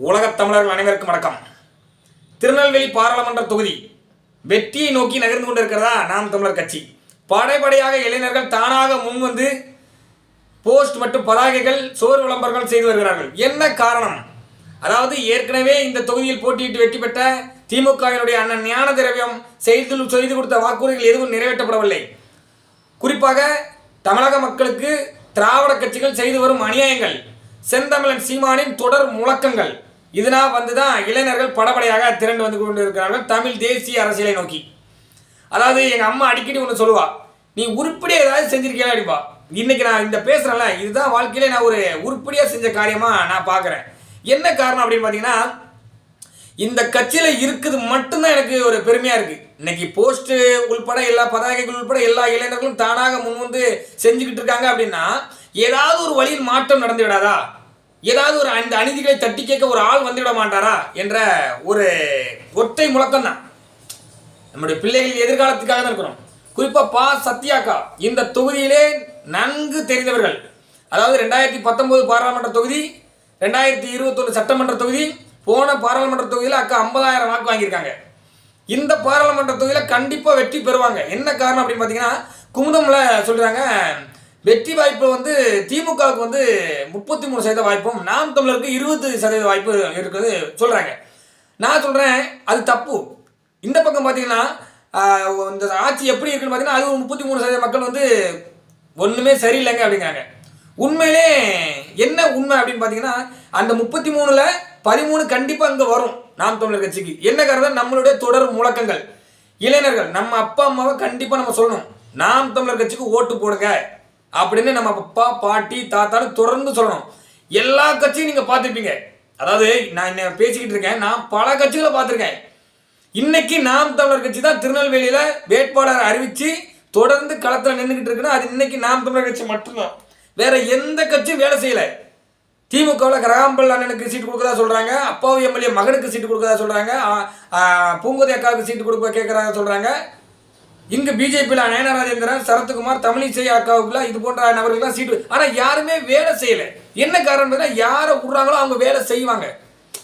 உலகத் தமிழர்கள் அனைவருக்கும் வணக்கம். திருநெல்வேலி பாராளுமன்ற தொகுதி வெற்றியை நோக்கி நகர்ந்து கொண்டிருக்கிறதா நாம் தமிழர் கட்சி. படைப்படையாக இளைஞர்கள் தானாக முன்வந்து போஸ்ட் மற்றும் பதாகைகள் சோறு விளம்பரங்கள் செய்து வருகிறார்கள். என்ன காரணம்? அதாவது ஏற்கனவே இந்த தொகுதியில் போட்டியிட்டு வெற்றி பெற்ற திமுகவினுடைய அண்ணன் ஞான திரவியம் செய்து செய்து கொடுத்த வாக்குறுதிகள் எதுவும் நிறைவேற்றப்படவில்லை. குறிப்பாக தமிழக மக்களுக்கு திராவிட கட்சிகள் செய்து வரும் அநியாயங்கள் செந்தமிழன் சீமானின் தொடர் முழக்கங்கள் இதனால் வந்து தான் இளைஞர்கள் படபடையாக திரண்டு வந்து கொண்டு இருக்கிறார்கள் தமிழ் தேசிய அரசியலை நோக்கி. அதாவது எங்கள் அம்மா அடிக்கடி ஒன்று சொல்லுவாள் நீ உருப்படியாக ஏதாவது செஞ்சிருக்கியா? அடிப்பா. இன்றைக்கி நான் இந்த பேசுகிறேன்ல இதுதான் வாழ்க்கையில நான் ஒரு உருப்படியாக செஞ்ச காரியமாக நான் பார்க்குறேன் என்ன காரணம் அப்படின்னு பார்த்தீங்கன்னா இந்த கட்சியில் இருக்குது மட்டும்தான் எனக்கு ஒரு பெருமையாக இருக்குது இன்னைக்கு போஸ்ட்டு உள்பட எல்லா பதாகைகள் உள்பட எல்லா இளைஞர்களும் தானாக முன் வந்து செஞ்சுக்கிட்டு இருக்காங்க அப்படின்னா ஏதாவது ஒரு வழியில் மாற்றம் நடந்து விடாதா ஏதாவது ஒரு அந்த அநீதிகளை தட்டி கேட்க ஒரு ஆள் வந்துவிட மாட்டாரா என்ற ஒரு ஒற்றை முழக்கம் தான். நம்முடைய பிள்ளைகள் எதிர்காலத்துக்காக தான் இருக்கிறோம். குறிப்பாக பா. சத்யாக்கா இந்த தொகுதியிலே நன்கு தெரிந்தவர்கள். அதாவது ரெண்டாயிரத்தி பத்தொன்பது பாராளுமன்ற தொகுதி ரெண்டாயிரத்தி இருபத்தொன்று சட்டமன்ற தொகுதி போன பாராளுமன்ற தொகுதியில் அக்கா ஐம்பதாயிரம் வாக்கு வாங்கியிருக்காங்க. இந்த பாராளுமன்ற தொகுதியில் கண்டிப்பாக வெற்றி பெறுவாங்க. என்ன காரணம் அப்படின்னு பார்த்தீங்கன்னா குமுதமில் சொல்கிறாங்க வெற்றி வாய்ப்பு வந்து திமுகவுக்கு வந்து முப்பத்தி மூணு சதவீத வாய்ப்பும் நாம் தமிழருக்கு இருபது சதவீத வாய்ப்பு இருக்குது சொல்கிறாங்க நான் சொல்கிறேன் அது தப்பு. இந்த பக்கம் பார்த்தீங்கன்னா இந்த ஆட்சி எப்படி இருக்குன்னு பார்த்தீங்கன்னா அது ஒரு முப்பத்தி மூணு சதவீத மக்கள் வந்து ஒன்றுமே சரியில்லைங்க அப்படிங்கிறாங்க. உண்மையிலே என்ன உண்மை அப்படின்னு பார்த்தீங்கன்னா அந்த முப்பத்தி மூணில் பதிமூணு கண்டிப்பாக அங்கே வரும் நாம் தமிழர் கட்சிக்கு. என்ன காரணம்? நம்மளுடைய தொடர் முழக்கங்கள். இளைஞர்கள் நம்ம அப்பா அம்மாவை கண்டிப்பாக நம்ம சொல்லணும். நாம் தமிழர் கட்சிக்கு ஓட்டு போடுங்க. அப்படின்னு நம்ம அப்பா பாட்டி தாத்தான்னு தொடர்ந்து சொல்லணும். எல்லா கட்சியும் நீங்கள் பார்த்துருப்பீங்க. அதாவது நான் என்ன பேசிக்கிட்டு இருக்கேன் நான் பல கட்சிகளை பார்த்துருக்கேன். இன்னைக்கு நாம் தமிழர் கட்சி தான் திருநெல்வேலியில வேட்பாளர் அறிவிச்சு தொடர்ந்து களத்தில் நின்றுக்கிட்டு இருக்குன்னா அது இன்னைக்கு நாம் தமிழர் கட்சி மட்டும்தான். வேற எந்த கட்சியும் வேலை செய்யல. திமுகவில் கிரகாம்பல் அண்ணனுக்கு சீட்டு கொடுக்கறதா சொல்றாங்க அப்பாவு எம்எல்ஏ மகனுக்கு சீட்டு கொடுக்கறதா சொல்றாங்க ஆ, பூங்கோதை அக்காவுக்கு சீட்டு கொடுக்க கேட்குறாங்க சொல்றாங்க. இங்க பிஜேபியில் நயனராஜேந்திரன் சரத்குமார் தமிழிசை அக்காவுக்குலாம் இது போன்ற நபர்கள்லாம் சீட்டு ஆனா யாருமே வேலை செய்யல. என்ன காரணம் யாரை விடுறாங்களோ அவங்க வேலை செய்வாங்க.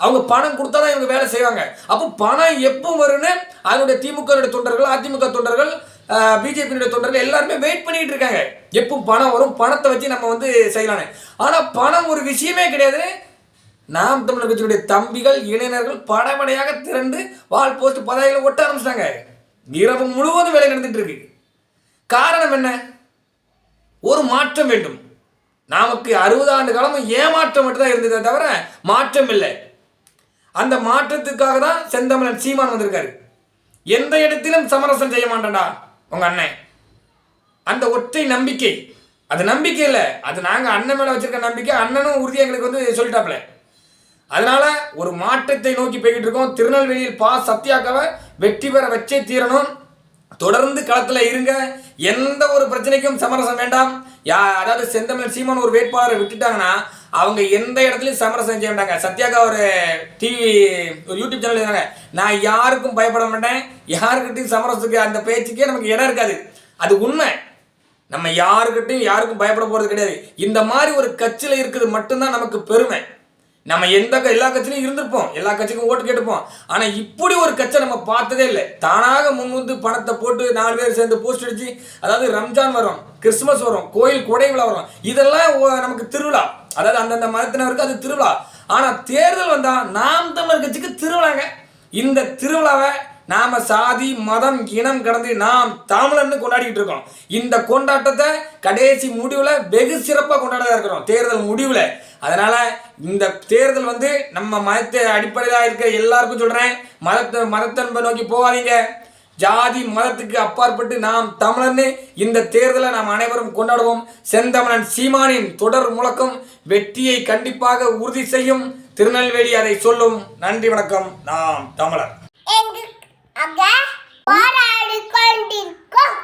அவங்க பணம் கொடுத்தா தான் இவங்க வேலை செய்வாங்க. அப்போ பணம் எப்போ வரும்னு அதனுடைய திமுக தொண்டர்கள் அதிமுக தொண்டர்கள் பிஜேபியினுடைய தொண்டர்கள் எல்லாருமே வெயிட் பண்ணிட்டு இருக்காங்க. எப்போ பணம் வரும் பணத்தை வச்சு நம்ம வந்து செய்யலான்னு ஆனா பணம் ஒரு விஷயமே கிடையாது நாம் தமிழர் கட்சியினுடைய தம்பிகள் இளைஞர்கள் படமடையாக திரண்டு வால் போஸ்ட் பதாகைகளை ஒட்ட ஆரம்பிச்சிட்டாங்க. இரவு முழுவதும் வேலை நடந்துட்டு இருக்கு. காரணம் என்ன? ஒரு மாற்றம் வேண்டும். நமக்கு அறுபது ஆண்டு காலமும் ஏமாற்றம் மட்டும்தான் இருந்ததே தவிர மாற்றம் இல்லை. அந்த மாற்றத்துக்காக தான் செந்தமிழன் சீமான் வந்திருக்காரு. எந்த இடத்திலும் சமரசம் செய்ய மாட்டேன்டா உங்க அண்ணன் அந்த ஒற்றை நம்பிக்கை. அது நம்பிக்கை இல்லை. அது நாங்கள் அண்ணன் மேலே வச்சிருக்க நம்பிக்கை. அண்ணனும் உறுதியாக எங்களுக்கு வந்து சொல்லிட்டாப்ல அதனால ஒரு மாற்றத்தை நோக்கி போய்கிட்டு இருக்கோம். திருநெல்வேலியில் பா. சத்யாக்காவை வெற்றி பெற வச்சே தீரணும். தொடர்ந்து களத்தில் இருங்க. எந்த ஒரு பிரச்சனைக்கும் சமரசம் வேண்டாம். யா அதாவது செந்தமிழ் சீமான் ஒரு வேட்பாளரை விட்டுட்டாங்கன்னா அவங்க எந்த இடத்துலையும் சமரசம் செய்ய மாட்டாங்க சத்யாக்கா ஒரு டிவி ஒரு யூடியூப் சேனல் இருந்தாங்க. நான் யாருக்கும் பயப்பட மாட்டேன். யாருக்கிட்டையும் சமரசத்துக்கு அந்த பேச்சுக்கே நமக்கு இடம் இருக்காது. அது உண்மை. நம்ம யாருக்கிட்டையும் யாருக்கும் பயப்பட போகிறது கிடையாது. இந்த மாதிரி ஒரு கட்சியில் இருக்கிறது மட்டும்தான் நமக்கு பெருமை. நம்ம எந்த க- எல்லா கட்சியிலும் இருந்திருப்போம். எல்லா கட்சிக்கும் ஓட்டு கேட்டுப்போம். ஆனா இப்படி ஒரு கட்சி நம்ம பார்த்ததே இல்லை. தானாக முன் வந்து பணத்தை போட்டு நாலு பேர் சேர்ந்து போஸ்ட் அடிச்சு அதாவது ரம்ஜான் வரும் கிறிஸ்துமஸ் வரும் கோயில் கொடை விழா வரும் இதெல்லாம் நமக்கு திருவிழா. அதாவது அந்தந்த மதத்தினருக்கு அது திருவிழா. ஆனா தேர்தல் வந்தா நாம் தமிழர் கட்சிக்கு திருவிழாங்க. இந்த திருவிழாவை நாம சாதி மதம் இனம் கடந்து நாம் தமிழன்னு கொண்டாடிட்டு இருக்கோம். இந்த கொண்டாட்டத்தை கடைசி முடிவுல வெகு சிறப்பாக கொண்டாடதா இருக்கிறோம். தேர்தல் முடிவுல. அதனால இந்த தேர்தல் வந்து நம்ம மதத்தை அடிப்படையாக இருக்க எல்லாருக்கும் சொல்றேன். மதத்தை மதத்தன்பை நோக்கி போகாதீங்க. ஜாதி மதத்துக்கு அப்பாற்பட்டு நாம் தமிழன்னு இந்த தேர்தலை நாம் அனைவரும் கொண்டாடுவோம். செந்தமணன் சீமானின் தொடர் முழக்கம் வெற்றியை கண்டிப்பாக உறுதி செய்யும். திருநெல்வேலி அதை சொல்லும். நன்றி வணக்கம். நாம் தமிழர். போராடிக் கொண்டிருக்கும்.